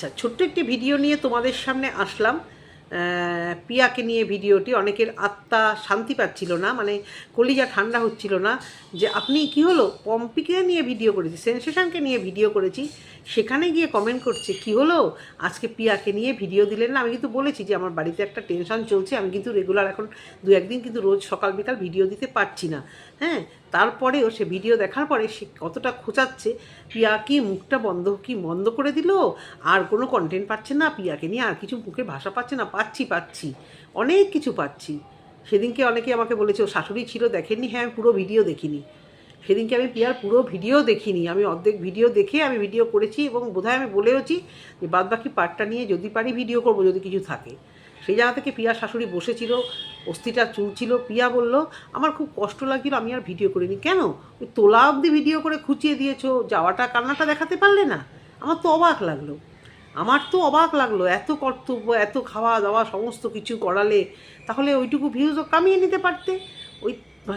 আচ্ছা ছোট্ট একটি ভিডিও নিয়ে তোমাদের সামনে আসলাম। পিয়াকে নিয়ে ভিডিওটি, অনেকের আত্মা শান্তি পাচ্ছিল না মানে কলিজা ঠান্ডা হচ্ছিল না, যে আপনি কি হলো, পম্পিকে নিয়ে ভিডিও করেছি, সেন্সেশনকে নিয়ে ভিডিও করেছি, সেখানে গিয়ে কমেন্ট করছে, কি হলো? আজকে পিয়াকে নিয়ে ভিডিও দিলেন না? আমি কিন্তু বলেছি যে আমার বাড়িতে একটা টেনশন চলছে, আমি কিন্তু রেগুলার এখন দু একদিন কিন্তু রোজ সকাল বিকাল ভিডিও দিতে পারছি না। হ্যাঁ তারপরেও সে ভিডিও দেখার পরে সে কতটা খোঁচাচ্ছে পিয়া কি মুখটা বন্ধ, কি বন্ধ করে দিল? আর কোনো কন্টেন্ট পাচ্ছে না, পিয়াকে নিয়ে আর কিছু মুখে ভাষা পাচ্ছে না, পাচ্ছি পাচ্ছি, অনেক কিছু পাচ্ছি। সেদিনকে অনেকে আমাকে বলেছে, ও শাশুড়ি ছিল, দেখেননি? হ্যাঁ আমি পুরো ভিডিও দেখিনি। সেদিনকে আমি পিয়ার পুরো ভিডিও দেখিনি। আমি অর্ধেক ভিডিও দেখে আমি ভিডিও করেছি এবং বোধহয় আমি বলেওছি যে, বাদবাকি পার্টটা নিয়ে যদি পারি ভিডিও করব, যদি কিছু থাকে। সেই জায়গা থেকে পিয়ার শাশুড়ি বসেছিল অস্থিটা চুলছিল, পিয়া বলল, আমার খুব কষ্ট লাগছিল, আমি আর ভিডিও করিনি। কেন? ওই তোলা অবধি ভিডিও করে খুঁচিয়ে দিয়েছ, যাওয়াটা, কান্নাটা দেখাতে পারলে না? আমার তো অবাক লাগল, আমার তো অবাক লাগল, এত কর্তব্য, এত খাওয়া দাওয়া সমস্ত কিছু করালে, তাহলে ওইটুকু ভিউজও কামিয়ে নিতে পারতে? ওই,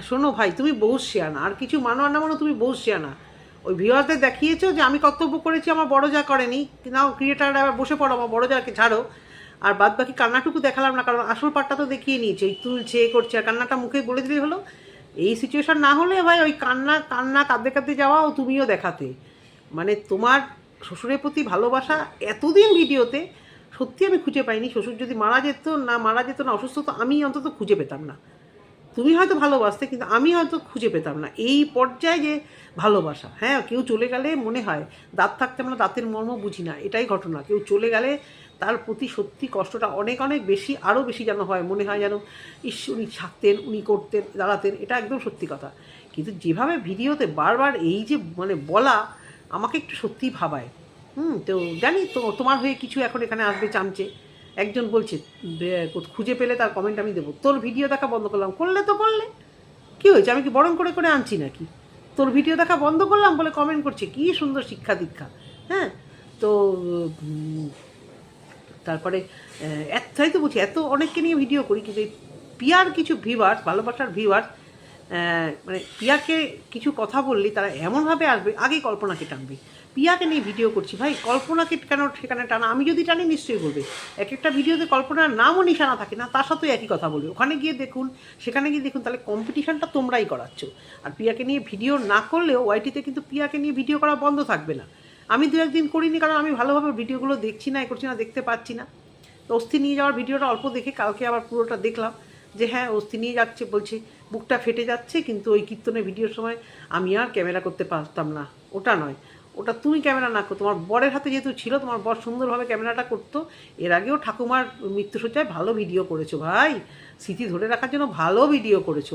শোনো ভাই, তুমি বহু শেয়ানা আর কিছু মানো না মানো, তুমি বহু শেয়ানা ওই ভিউয়ারদের দেখিয়েছো যে, আমি কর্তব্য করেছি, আমার বড় যা করেনি। নাও ক্রিয়েটাররা বসে পড়ো, আমার বড় যাকে ছাড়ো আর বাদ বাকি কান্নাটুকু দেখালাম না, কারণ আসল পাটটা তো দেখিয়ে নিয়েছে ওই তুলছে করছে, আর কান্নাটা মুখে বলে দিলেই হলো। এই সিচুয়েশান না হলে ভাই, ওই কান্না কান্না কাঁদতে কাঁদতে যাওয়া ও তুমিও দেখাতে। মানে তোমার শ্বশুরের প্রতি ভালোবাসা এতদিন ভিডিওতে, সত্যি আমি খুঁজে পাইনি। শ্বশুর যদি মারা যেত, না মারা যেত, না অসুস্থ তো আমি অন্তত খুঁজে পেতাম না। তুমি হয়তো ভালোবাসতে, কিন্তু আমি হয়তো খুঁজে পেতাম না। এই পর্যায়ে যে ভালোবাসা হ্যাঁ কেউ চলে গেলে মনে হয়, দাঁত থাকতে আমরা দাঁতের মর্ম বুঝি না, এটাই ঘটনা। কেউ চলে গেলে তার প্রতি সত্যি কষ্টটা অনেক অনেক বেশি আরও বেশি যেন হয়, মনে হয় যেন, ইস, উনি থাকতেন উনি করতেন, দাঁড়াতেন। এটা একদম সত্যি কথা। কিন্তু যেভাবে ভিডিওতে বারবার এই যে মানে বলা, আমাকে একটু সত্যিই ভাবায়। হুম, তো জানি, তো তোমার হয়ে কিছু এখন এখানে আসবে চামচে। একজন বলছে খুঁজে পেলে তার কমেন্ট আমি দেবো। তোর ভিডিও দেখা বন্ধ করলাম। করলে তো করলে। কি হয়েছে? আমি কি বরং করে করে আনছি নাকি? তোর ভিডিও দেখা বন্ধ করলাম বলে কমেন্ট করছে। কি সুন্দর শিক্ষা দীক্ষা। হ্যাঁ? তো তারপরে তাই তো বলছি, এত অনেককে নিয়ে ভিডিও করি, কিন্তু এই পিয়ার কিছু ভিউয়ার্স ভালোবাসার ভিউয়ার্স মানে পিয়াকে কিছু কথা বললি, তারা এমনভাবে আসবে আগেই কল্পনাকে টানবে। পিয়াকে নিয়ে ভিডিও করছি, ভাই, কল্পনাকে কেন সেখানে টানা? আমি যদি টানি, নিশ্চয়ই বলবে। এক একটা ভিডিওতে কল্পনার নামও নিশানা থাকে না, তার সাথেও একই কথা বলবে ওখানে গিয়ে দেখুন, সেখানে গিয়ে দেখুন, তাহলে কম্পিটিশনটা তোমরাই করাচ্ছ। আর পিয়াকে নিয়ে ভিডিও না করলেও ওয়াইটিতে কিন্তু পিয়াকে নিয়ে ভিডিও করা বন্ধ থাকবে না। আমি দু একদিন করিনি, কারণ আমি ভালোভাবে ভিডিওগুলো দেখছি না, এ করছি না, দেখতে পাচ্ছি না। তো অস্থি নিয়ে যাওয়ার ভিডিওটা অল্প দেখে কালকে আবার পুরোটা দেখলাম, যে হ্যাঁ অস্থি নিয়ে যাচ্ছে বলছে, বুকটা ফেটে যাচ্ছে, কিন্তু ওই কীর্তনের ভিডিওর সময় আমি আর ক্যামেরা করতে পারতাম না, ওটা নয়। ওটা তুমি ক্যামেরা না করো, তোমার বরের হাতে যেহেতু ছিল, তোমার বর সুন্দরভাবে ক্যামেরাটা করতো, এর আগেও ঠাকুমার মৃত্যুসজ্জায় ভালো ভিডিও করেছ ভাই, স্মৃতি ধরে রাখার জন্য ভালো ভিডিও করেছ।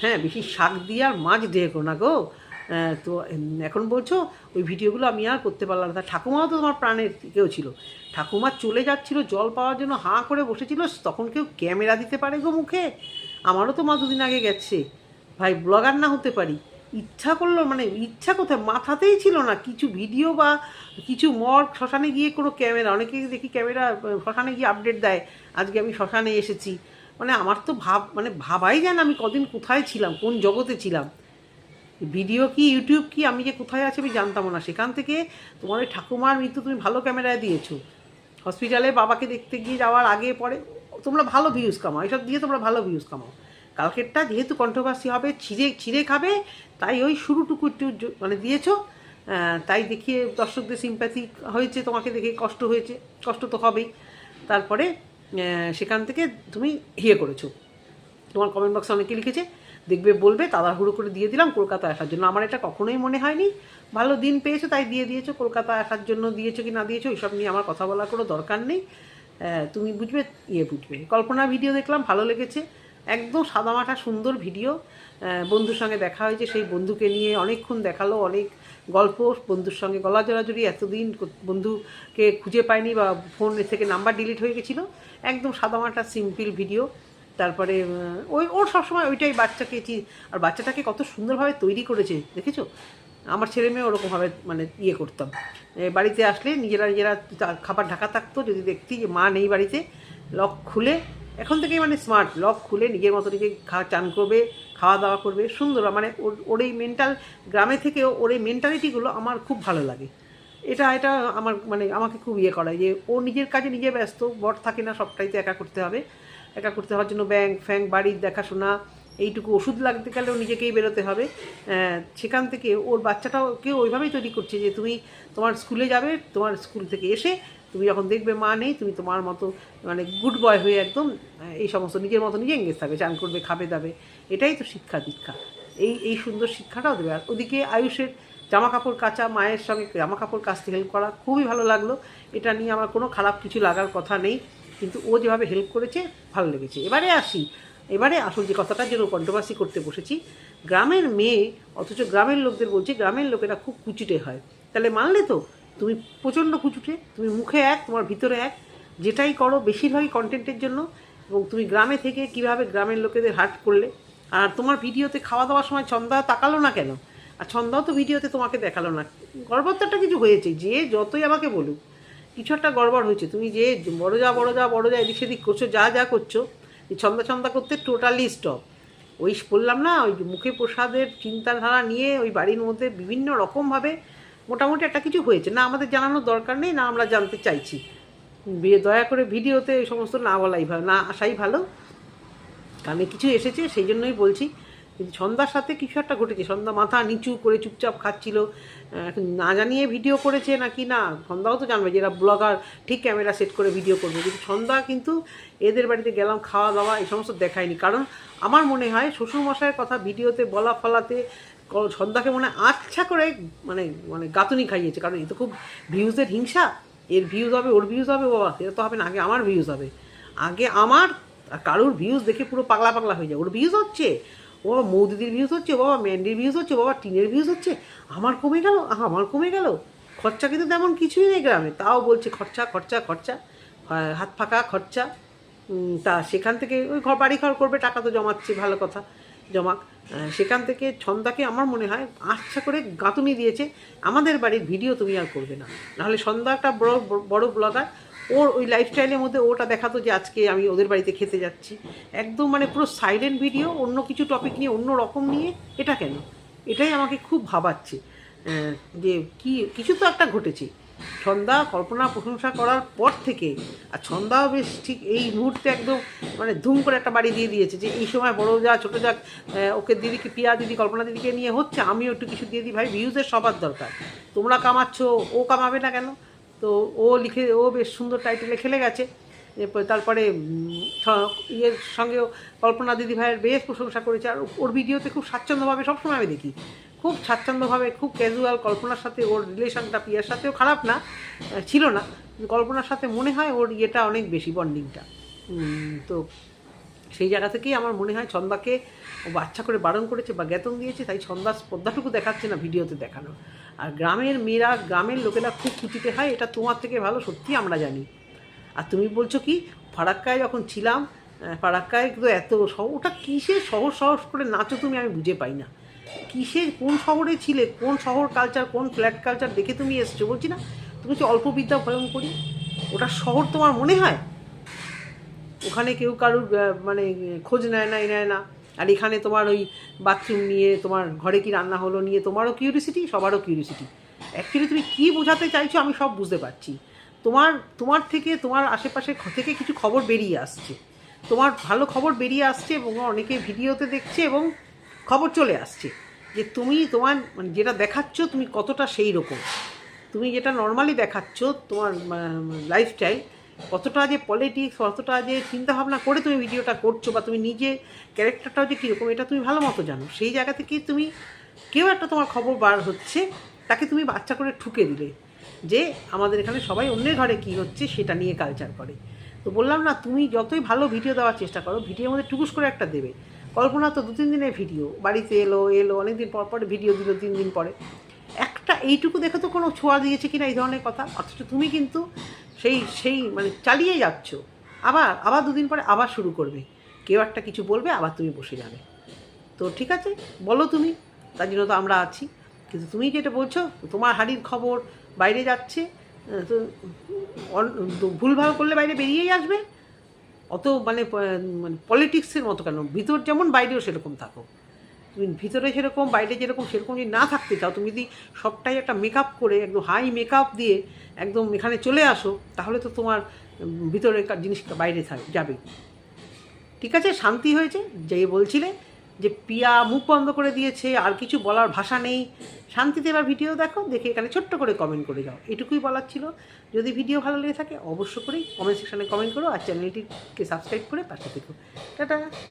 হ্যাঁ বেশি শাক দিয়ে আর মাছ ডেকো না গো। তো এখন বলছো, ওই ভিডিওগুলো আমি আর করতে পারলাম না। ঠাকুমাও তো তোমার প্রাণের কেউ ছিল। ঠাকুমা চলে যাচ্ছিল, জল পাওয়ার জন্য হাঁ করে বসেছিল, তখন কেউ ক্যামেরা দিতে পারে গো মুখে? আমারও তো মা দুদিন আগে গেছে। ভাই, ব্লগার না হতে পারি। ইচ্ছা করল মানে ইচ্ছা কোথায়? মাথাতেই ছিল না। কিছু ভিডিও বা কিছু মর শ্মশানে গিয়ে কোনো ক্যামেরা, অনেকে দেখি ক্যামেরা শ্মশানে গিয়ে আপডেট দেয়, আজকে আমি শ্মশানে এসেছি। মানে আমার তো ভাব মানে ভাবাই যায় না আমি কদিন কোথায় ছিলাম, কোন জগতে ছিলাম। ভিডিও কি ইউটিউব কি, আমি যে কোথায় আছি আমি জানতাম না। সেখান থেকে তোমার ওই ঠাকুমার মৃত্যু তুমি ভালো ক্যামেরায় দিয়েছ। হসপিটালে বাবাকে দেখতে গিয়ে যাওয়ার আগে, পরে তোমরা ভালো ভিউজ কামাও, এসব দিয়ে তোমরা ভালো ভিউজ কামাও। কালকেরটা যেহেতু কন্ট্রোভার্সি হবে, ছিঁড়ে ছিঁড়ে খাবে, তাই ওই শুরুটুকু একটু মানে দিয়েছ। তাই দেখিয়ে দর্শকদের সিম্প্যাথি হয়েছে, তোমাকে দেখে কষ্ট হয়েছে, কষ্ট তো হবেই। তারপরে সেখান থেকে তুমি ইয়ে করেছ। তোমার কমেন্ট বক্সে অনেকে লিখেছে দেখবে, বলবে, তাড়াহুড়ো করে দিয়ে দিলাম, কলকাতায় আসার জন্য। আমার এটা কখনোই মনে হয়নি। ভালো দিন পেয়েছ, তাই দিয়ে দিয়েছ। কলকাতায় আসার জন্য দিয়েছ কি না দিয়েছ এইসব নিয়ে আমার কথা বলার কোনো দরকার নেই। তুমি বুঝবে ইয়ে বুঝবে। কল্পনা ভিডিও দেখলাম, ভালো লেগেছে। একদম সাদামাটা সুন্দর ভিডিও। বন্ধুর সঙ্গে দেখা হয়েছে, সেই বন্ধুকে নিয়ে অনেকক্ষণ দেখাল, অনেক গল্প। বন্ধুর সঙ্গে গলা জড়াজড়ি, এতদিন বন্ধুকে খুঁজে পায়নি বা ফোন থেকে নাম্বার ডিলিট হয়ে গেছিল। একদম সাদামাটা সিম্পল ভিডিও তারপরে ওই, ওর সবসময় ওইটাই বাচ্চাকে আর বাচ্চাটাকে কত সুন্দরভাবে তৈরি করেছে, দেখেছ? আমার ছেলে মেয়ে ওরকমভাবে মানে ইয়ে করতাম। বাড়িতে আসলে নিজেরা নিজেরা খাবার ঢাকা থাকতো, যদি দেখতি যে মা নেই বাড়িতে, লক খুলে, এখন থেকেই মানে স্মার্ট লক খুলে নিজের মতো নিজে খা, চান করবে, খাওয়া দাওয়া করবে, সুন্দর মানে ওর ওর এই মেন্টাল গ্রামে থেকেও ওর এই মেন্টালিটিগুলো আমার খুব ভালো লাগে। এটা এটা আমার মানে আমাকে খুব ইয়ে করায় যে ও নিজের কাজে নিজে ব্যস্ত, বর থাকে না, সবটাই তো একা করতে হবে। একা করতে হওয়ার জন্য ব্যাংক ফ্যাংক বাড়ির দেখাশোনা, এইটুকু ওষুধ লাগতে গেলেও নিজেকেই বেরোতে হবে। সেখান থেকে ওর বাচ্চাটাকে ওইভাবেই তৈরি করছে যে তুমি তোমার স্কুলে যাবে, তোমার স্কুল থেকে এসে তুমি যখন দেখবে মা নেই, তুমি তোমার মতো মানে গুড বয় হয়ে একদম এই সমস্ত নিজের মতো নিজে এঙ্গেজ থাকবে, চান করবে, খাবে, দাবে। এটাই তো শিক্ষা দীক্ষা। এই এই সুন্দর শিক্ষাটাও দেবে। আর ওদিকে আয়ুষের জামা কাপড় কাচা, মায়ের সঙ্গে জামা কাপড় কাচতে হেল্প করা খুবই ভালো লাগল। এটা নিয়ে আমার কোনো খারাপ কিছু লাগার কথা নেই। কিন্তু ও যেভাবে হেল্প করেছে, ভালো লেগেছে। এবারে আসি, এবারে আসল যে কথাটার জন্য কন্ট্রোভার্সি করতে বসেছি, গ্রামের মেয়ে, অথচ গ্রামের লোকদের বলছে, গ্রামের লোকেরা খুব কুচুটে হয়। তাহলে মানলে তো, তুমি প্রচণ্ড কুচুটে, তুমি মুখে এক, তোমার ভিতরে এক, যেটাই করো বেশিরভাগই কন্টেন্টের জন্য, এবং তুমি গ্রামে থেকে কীভাবে গ্রামের লোকেদের হার্ট করলে? আর তোমার ভিডিওতে খাওয়া দাওয়ার সময় ছন্দা তাকালো না কেন? আর ছন্দাও তো ভিডিওতে তোমাকে দেখাল না। একটা কিছু হয়েছে, যে যতই আমাকে বলুক। কিছু একটা গড়বড় হয়েছে। তুমি যে বড় যা বড় যা বড় যা এদিক সেদিক করছ, যা যা করছ ছন্দা ছন্দা করতে টোটালি স্টপ ওই বললাম না, ওই মুখে প্রসাদের চিন্তাধারা নিয়ে ওই বাড়ির মধ্যে বিভিন্ন রকমভাবে মোটামুটি একটা কিছু হয়েছে। না আমাদের জানানোর দরকার নেই, না আমরা জানতে চাইছি। দয়া করে ভিডিওতে এই সমস্ত না বলাই ভালো না আসাই ভালো। কানে কিছু এসেছে, সেই জন্যই বলছি। কিন্তু সন্ধ্যার সাথে কিছু একটা ঘটেছে। সন্ধ্যা মাথা নিচু করে চুপচাপ খাচ্ছিল। না জানিয়ে ভিডিও করেছে নাকি না, সন্ধ্যাও তো জানবে যেটা ব্লগার, ঠিক ক্যামেরা সেট করে ভিডিও করবে। কিন্তু সন্ধ্যা কিন্তু এদের বাড়িতে গেলাম, খাওয়া দাওয়া এই সমস্ত দেখায়নি। কারণ আমার মনে হয় শ্বশুরমশাইয়ের কথা ভিডিওতে বলা ফলাতে সন্ধ্যাকে মনে আচ্ছা করে মানে মানে গাতুনি খাইয়েছে। কারণ এ তো খুব ভিউজের হিংসা। এর ভিউজ হবে, ওর ভিউজ হবে বাবা এটা তো হবে না, আগে আমার ভিউজ হবে। আগে আমার কারোর ভিউজ দেখে পুরো পাগলা পাগলা হয়ে যায়। ওর ভিউজ হচ্ছে ও বাবা মৌদিদির ভিউজ হচ্ছে, বাবা ম্যান্ডির ভিউজ হচ্ছে, বাবা টিনের ভিউজ হচ্ছে। আমার কমে গেল আমার কমে গেল। খরচা কিন্তু তেমন কিছুই নেই গ্রামে। তাও বলছে খরচা খরচা খরচা। হাত ফাঁকা, খরচা। তা সেখান থেকে ওই ঘর, বাড়ি ঘর করবে, টাকা তো জমাচ্ছে, ভালো কথা, জমাক। সেখান থেকে ছন্দাকে আমার মনে হয় আচ্ছা করে গাঁথুনি দিয়েছে। আমাদের বাড়ির ভিডিও তুমি আর করবে না। নাহলে সন্ধ্যা একটা বড় বড় ব্লগার ওর ওই লাইফস্টাইলের মধ্যে ওটা দেখাতো যে আজকে আমি ওদের বাড়িতে খেতে যাচ্ছি। একদম মানে পুরো সাইলেন্ট ভিডিও অন্য কিছু টপিক নিয়ে, অন্য রকম নিয়ে, এটা কেন? এটাই আমাকে খুব ভাবাচ্ছে। যে কি, কিছু তো একটা ঘটেছে। ছন্দা কল্পনা প্রশংসা করার পর থেকে, আর ছন্দাও বেশ ঠিক এই মুহূর্তে একদম মানে ধুম করে একটা বাড়ি দিয়ে দিয়েছে যে, এই সময় বড় যা, ছোটো যাক ওকে দিদিকে, পিয়া দিদি, কল্পনা দিদিকে নিয়ে হচ্ছে, আমিও একটু কিছু দিয়ে দিই ভাই ভিউজের সবার দরকার। তোমরা কামাচ্ছ, ও কামাবে না কেন? তো ও লিখে, ও বেশ সুন্দর টাইটেলে খেলে গেছে। তারপরে ইয়ের সঙ্গেও কল্পনা দিদি ভাইয়ের বেশ প্রশংসা করেছে। আর ওর ভিডিওতে খুব স্বাচ্ছন্দ্যভাবে সবসময় আমি দেখি। খুব স্বাচ্ছন্দ্যভাবে, খুব ক্যাজুয়াল কল্পনার সাথে ওর রিলেশনটা পিয়ার সাথেও খারাপ না ছিল না। কল্পনার সাথে মনে হয় ওর ইয়েটা অনেক বেশি বন্ডিংটা তো সেই জায়গা থেকেই আমার মনে হয় ছন্দাকে ও বাচ্চা করে বারণ করেছে বা জ্ঞাতন দিয়েছে, তাই ছন্দা পদ্মাটুকু দেখাচ্ছে না ভিডিওতে দেখানো। আর গ্রামের মেয়েরা, গ্রামের লোকেরা খুব খুঁটিতে হয়, এটা তোমার থেকে ভালো সত্যি আমরা জানি। আর তুমি বলছো কি, ফারাক্কায় যখন ছিলাম ফারাক্কায় তো এত ওটা কিসের শহর সহজ করে নাচো তুমি আমি বুঝে পাই না। কিসের, কোন শহরে ছিলে, কোন শহর কালচার কোন ফ্ল্যাট কালচার দেখে তুমি এসছো বলছি না, তুমি হচ্ছে অল্প বিদ্যা ভয়ঙ্করী ওটা শহর তোমার মনে হয়? ওখানে কেউ কারুর মানে খোঁজ নেয় না, এ নেয় না। আর এখানে তোমার ওই বাথরুম নিয়ে তোমার ঘরে কি রান্না হলো নিয়ে তোমারও কিউরিসিটি সবারও কিউরিসিটি অ্যাকচুয়ালি তুমি কী বোঝাতে চাইছো আমি সব বুঝতে পারছি। তোমার তোমার থেকে, তোমার আশেপাশে থেকে কিছু খবর বেরিয়ে আসছে। তোমার ভালো খবর বেরিয়ে আসছে এবং অনেকে ভিডিওতে দেখছে এবং খবর চলে আসছে। যে তুমি তোমার মানে যেটা দেখাচ্ছ তুমি কতটা সেই রকম তুমি যেটা নর্মালি দেখাচ্ছ তোমার লাইফস্টাইল কতটা যে পলিটিক্স কতটা যে চিন্তাভাবনা করে তুমি ভিডিওটা করছ বা তুমি নিজে ক্যারেক্টারটাও যে কীরকম, এটা তুমি ভালো মতো জানো। সেই জায়গা থেকে তুমি কেউ একটা তোমার খবর বার হচ্ছে, তাকে তুমি বাচ্চা করে ঠুকে দিলে যে আমাদের এখানে সবাই অন্যের ঘরে কী হচ্ছে সেটা নিয়ে কালচার করে। তো বললাম না, তুমি যতই ভালো ভিডিও দেওয়ার চেষ্টা করো ভিডিওর মধ্যে টুকুস করে একটা দেবে। কল্পনা তো দু তিন দিনের ভিডিও বাড়িতে এলো এলো, অনেকদিন পর পর ভিডিও দিল তিন দিন পরে। একটা এইটুকু দেখে তো কোনো ছোঁয়া দিয়েছে কিনা এই ধরনের কথা, অথচ তুমি কিন্তু সেই সেই মানে চালিয়ে যাচ্ছ। আবার আবার দুদিন পরে আবার শুরু করবে। কেউ একটা কিছু বলবে, আবার তুমি বসে যাবে। তো ঠিক আছে, বলো তুমি। তার জন্য তো আমরা আছি। কিন্তু তুমি যেটা বলছো, তোমার হাড়ির খবর বাইরে যাচ্ছে। তো ভুলভাল করলে বাইরে বেরিয়েই আসবে। অত মানে মানে পলিটিক্সের মতো কেন? ভিতর যেমন, বাইরেও সেরকম থাকো। তুমি ভিতরে যেরকম বাইরে যেরকম সেরকম যদি না থাকতে চাও তুমি যদি সবটাই একটা মেকআপ করে একদম হাই মেকআপ দিয়ে একদম এখানে চলে আসো তাহলে তো তোমার উম, ভিতরে জিনিস বাইরে যাবে। ঠিক আছে? শান্তি হয়েছে? যে বলছিলে যে পিয়া মুখ বন্ধ করে দিয়েছে আর কিছু বলার ভাষা নেই। শান্তিতে এবার ভিডিও দেখো দেখে এখানে ছোট্ট করে কমেন্ট করে যাও। এটুকুই বলার ছিল। যদি ভিডিও ভালো লেগে থাকে অবশ্য করেই কমেন্ট সেকশানে কমেন্ট করো আর চ্যানেলটিকে সাবস্ক্রাইব করে পাশে থেকো। টাটা!